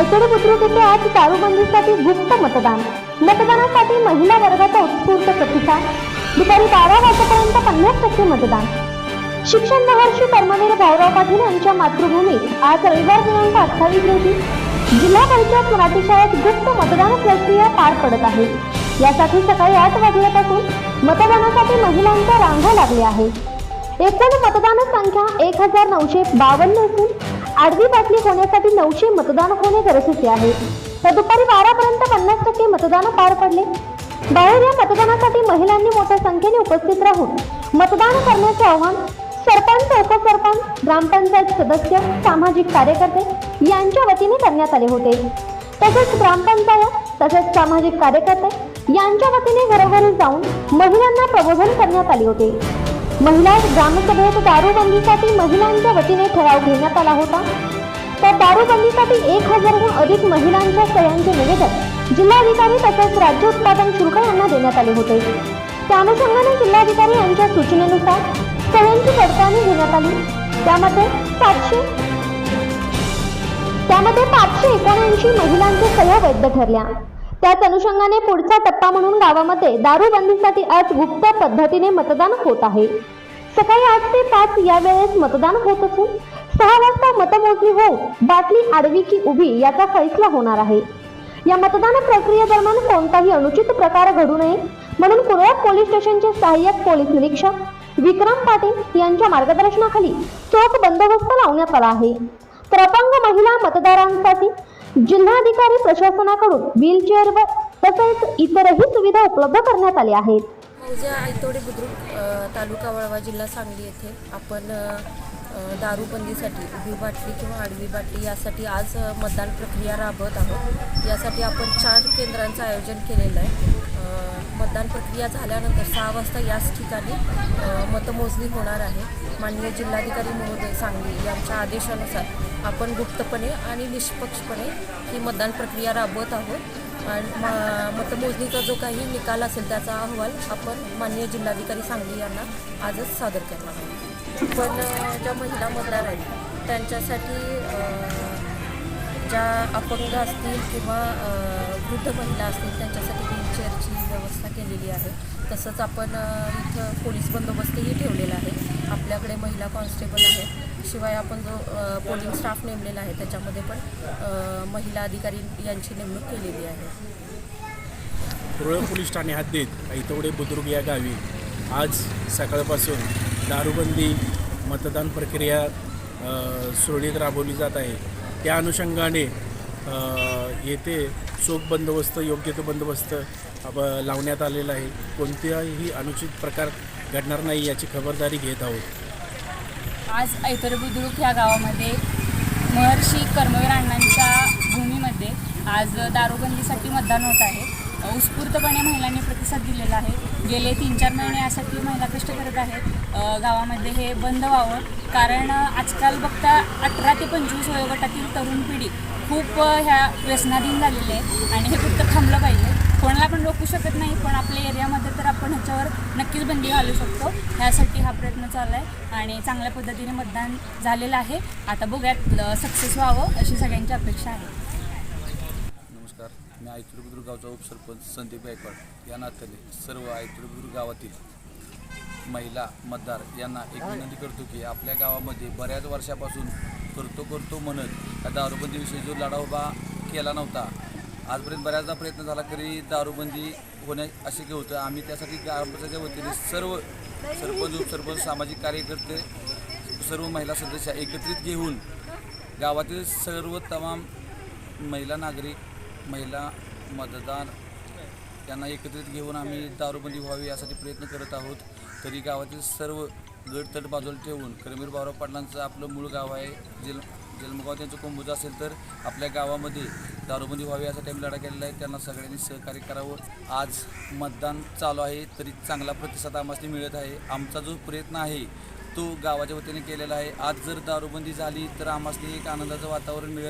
आयतडे बुद्रुक येथे आज दारूबंदीसाठी गुप्त मतदान. मतदानासाठी महिला वर्गाचा उत्स्फूर्त प्रतिसाद. दुपारी बारा वाजेपर्यंत पन्नास टक्के मतदान. शिक्षण महर्षी कर्मवीर भाऊराव पाटील यांच्या मातृभूमीत आज रविवार दिनांक अठ्ठावीस रोजी जिल्हा परिषद मराठी शाळेत गुप्त मतदान प्रक्रिया पार पडत आहे. यासाठी सकाळी आठ वाजल्यापासून मतदानासाठी महिलांच्या रांगा लागल्या आहेत. एकूण मतदान संख्या एक हजार नऊशे बावन्न असून आडवी बाटली होण्यासाठी नऊशे मतदान होणे गरजेचे आहे. तर दुपारी बारापर्यंत पन्नास टक्के मतदान पार पडले. बाहेर या मतदानासाठी महिलांनी मोठ्या संख्येने उपस्थित राहून मतदान करण्याचे आव्हान सरपंच उपसरपंच ग्रामपंचायत सदस्य सामाजिक कार्यकर्ते यांच्या वतीने करण्यात आले होते. तसेच ग्रामपंचायत तसेच सामाजिक कार्यकर्ते यांच्या वतीने घरोघरी जाऊन महिलांना प्रबोधन करण्यात आले होते. महिला ग्रामसभेत दारूबंदीसाठी महिलांच्या वतीने ठराव घेण्यात आला होता. तर दारूबंदीसाठी एक हजारहून अधिक महिलांच्या सह्यांचे निवेदन जिल्हाधिकारी तसेच राज्य उत्पादन शुल्क यांना देण्यात आले होते. त्या अनुषंगाने जिल्हाधिकारी यांच्या सूचनेनुसार सह्यांची पडताळणी घेण्यात आली. त्यामध्ये सातशे त्यामध्ये पाचशे एकोणऐंशी महिलांच्या सह्या वैध ठरल्या. त्याच अनुषंगाने पुढचा टप्पा म्हणून गावामध्ये दारूबंदीसाठी आज गुप्त पद्धतीने मतदान होत आहे. सकाळी आठ ते पाच या वेळेस मतदान होत असून सहा वाजता मतमोजणी होऊन बाटली आडवी की उभी याचा फैसला होणार आहे. या मतदान प्रक्रियेदरम्यान कोणताही अनुचित प्रकार घडू नये म्हणून कुरवाड पोलीस स्टेशनचे सहाय्यक पोलीस निरीक्षक विक्रम पाटील यांच्या मार्गदर्शनाखाली चोख बंदोबस्त लावण्यात आला आहे. तर अपंग महिला मतदारांसाठी जिल्हाधिकारी प्रशासनाकडून व्हीलचेअर व तसेच इतरही सुविधा उपलब्ध करण्यात आल्या आहेत. मौजा आयतोडे बुद्रुक अ, तालुका वळवा जिल्हा सांगली येथे आपण अ, दारूबंदीसाठी उभी बाटली किंवा आडवी बाटली यासाठी आज अ, मतदान प्रक्रिया राबवत आहोत. यासाठी आपण चार केंद्रांचं आयोजन केलेलं आहे. मतदान प्रक्रिया झाल्यानंतर सहा वाजता याच ठिकाणी मतमोजणी होणार आहे. माननीय जिल्हाधिकारी महोदय सांगली यांच्या आदेशानुसार आपण गुप्तपणे आणि निष्पक्षपणे ही मतदान प्रक्रिया राबवत आहोत. आणि म- मतमोजणीचा जो काही निकाल असेल त्याचा अहवाल आपण माननीय जिल्हाधिकारी सांगली यांना आजच सादर करणार आहोत. पण ज्या महिला मतदार आहेत त्यांच्यासाठी ज्या अपंग असतील किंवा वृद्ध महिला असतील त्यांच्यासाठी तसंच आपण इथं पोलीस बंदोबस्तही ठेवलेला आहे. आपल्याकडे महिला कॉन्स्टेबल आहेत शिवाय आपण जो पोलिंग स्टाफ नेमलेला आहे त्याच्यामध्ये पण महिला अधिकारी यांची नेमणूक केलेली आहे. रुरळ पोलीस ठाणे हद्दीत ऐतवडे बुद्रुक या गावी आज सकाळपासून दारूबंदी मतदान प्रक्रिया सुरळीत राबवली जात आहे. त्या अनुषंगाने येथे चोख बंदोबस्त योग्य तो बंदोबस्त लावण्यात आलेला आहे. कोणत्याही अनुचित प्रकार घडणार नाही याची खबरदारी घेत आहोत. आज ऐतर बुद्रुक ह्या गावामध्ये महर्षी कर्मवीर अण्णांच्या भूमीमध्ये आज दारूबंदीसाठी मतदान होत आहे. उत्स्फूर्तपणे महिलांनी प्रतिसाद दिलेला आहे. गेले तीन चार महिने यासाठी महिला कष्ट करत आहेत. गावामध्ये हे बंद व्हावं. कारण आजकाल बघता अठरा ते पंचवीस वयोगटातील तरुण पिढी खूप ह्या व्यसनाधीन झालेले आहे. आणि हे फक्त थांबलं पाहिजे. कोणाला पण रोखू शकत नाही पण आपल्या एरियामध्ये तर आपण ह्याच्यावर नक्कीच बंदी घालू शकतो. ह्यासाठी हा प्रयत्न चालला आहे आणि चांगल्या पद्धतीने मतदान झालेलं आहे. आता बघूयात सक्सेस व्हावं अशी सगळ्यांची अपेक्षा आहे. मी आयतुर बुद्रुक गावचा उपसरपंच संदीप गायकवाड या नात्याने सर्व आयतुर बुद्रुक गावातील महिला मतदार यांना एक विनंती करतो की आपल्या गावामध्ये बऱ्याच वर्षापासून करतो करतो म्हणत या दारूबंदीविषयी जो लढा उभा केला नव्हता आजपर्यंत बऱ्याचदा प्रयत्न झाला तरी दारूबंदी होणे असे होतं. आम्ही त्यासाठी ग्रामपंचायतच्या वतीने सर्व सरपंच उपसरपंच सामाजिक कार्यकर्ते सर्व महिला सदस्य एकत्रित घेऊन गावातील सर्व तमाम महिला नागरिक महिला मतदार त्यांना एकत्रित घेऊन आम्ही दारूबंदी व्हावी यासाठी प्रयत्न करत आहोत. तरी गावातील सर्व गडतट बाजूला ठेवून करमीर बावराव पाटलांचं आपलं मूळ गाव आहे. जल जन्मगाव त्यांचं कोंबूचं असेल तर आपल्या गावामध्ये दारूबंदी व्हावी यासाठी आम्ही लढा केलेला आहे. त्यांना सगळ्यांनी सहकार्य करावं. आज मतदान चालू आहे तरी चांगला प्रतिसाद आम्हाला मिळत आहे. आमचा जो प्रयत्न आहे तो गावाच्या वतीने केलेला आहे. आज जर दारूबंदी झाली तर आम्हाला एक आनंदाचं वातावरण मिळेल.